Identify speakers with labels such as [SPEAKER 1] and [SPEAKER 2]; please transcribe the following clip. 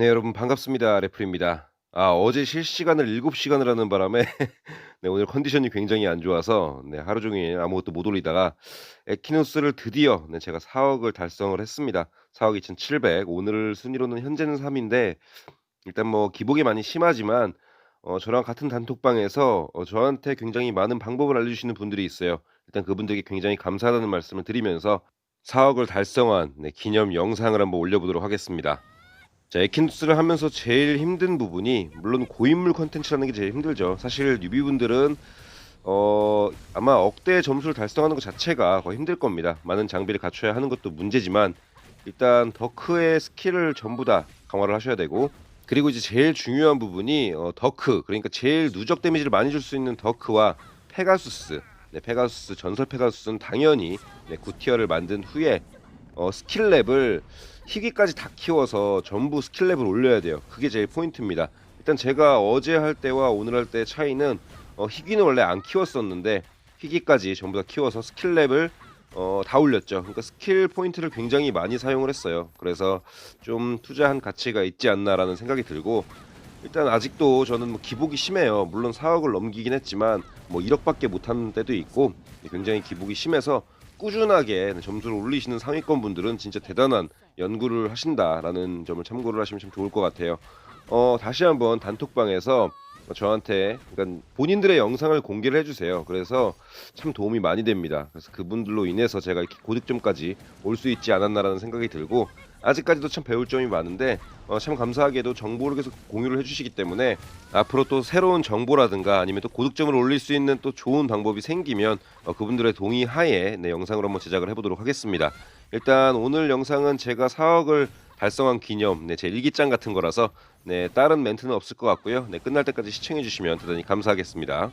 [SPEAKER 1] 네, 여러분 반갑습니다. 레플입니다. 아, 어제 실시간을 7시간을 하는 바람에 네, 오늘 컨디션이 굉장히 안 좋아서 네, 하루 종일 아무것도 못 올리다가 에키노스를 드디어 네, 제가 4억을 달성을 했습니다. 4억 2,700. 오늘 순위로는 현재는 3인데 일단 뭐 기복이 많이 심하지만 어, 저랑 같은 단톡방에서 어, 저한테 굉장히 많은 방법을 알려주시는 분들이 있어요. 일단 그분들에게 굉장히 감사하다는 말씀을 드리면서 4억을 달성한 네, 기념 영상을 한번 올려보도록 하겠습니다. 자, 에킨투스를 하면서 제일 힘든 부분이 물론 고인물 컨텐츠라는 게 제일 힘들죠. 사실 뉴비분들은 어 아마 억대 점수를 달성하는 것 자체가 거의 힘들 겁니다. 많은 장비를 갖춰야 하는 것도 문제지만 일단 더크의 스킬을 전부 다 강화를 하셔야 되고 그리고 이제 제일 중요한 부분이 어, 더크 그러니까 제일 누적 데미지를 많이 줄 수 있는 더크와 페가수스 네, 페가수스 전설 페가수스는 당연히 네, 구티어를 만든 후에 어, 스킬 랩을 희귀까지 다 키워서 전부 스킬 랩을 올려야 돼요. 그게 제일 포인트입니다. 일단 제가 어제 할 때와 오늘 할 때 차이는 어, 희귀는 원래 안 키웠었는데 희귀까지 전부 다 키워서 스킬 랩을 어, 다 올렸죠. 그러니까 스킬 포인트를 굉장히 많이 사용을 했어요. 그래서 좀 투자한 가치가 있지 않나라는 생각이 들고 일단 아직도 저는 뭐 기복이 심해요. 물론 4억을 넘기긴 했지만 뭐 1억밖에 못하는 때도 있고 굉장히 기복이 심해서 꾸준하게 점수를 올리시는 상위권 분들은 진짜 대단한 연구를 하신다라는 점을 참고를 하시면 참 좋을 것 같아요. 어, 다시 한번 단톡방에서 저한테 그러니까 본인들의 영상을 공개를 해주세요. 그래서 참 도움이 많이 됩니다. 그래서 그분들로 인해서 제가 이렇게 고득점까지 올 수 있지 않았나라는 생각이 들고 아직까지도 참 배울 점이 많은데 어, 참 감사하게도 정보를 계속 공유를 해주시기 때문에 앞으로 또 새로운 정보라든가 아니면 또 고득점을 올릴 수 있는 또 좋은 방법이 생기면 어, 그분들의 동의 하에 네, 영상으로 한번 제작을 해보도록 하겠습니다. 일단 오늘 영상은 제가 4억을 달성한 기념 네, 제 일기장 같은 거라서 네, 다른 멘트는 없을 것 같고요. 네, 끝날 때까지 시청해 주시면 대단히 감사하겠습니다.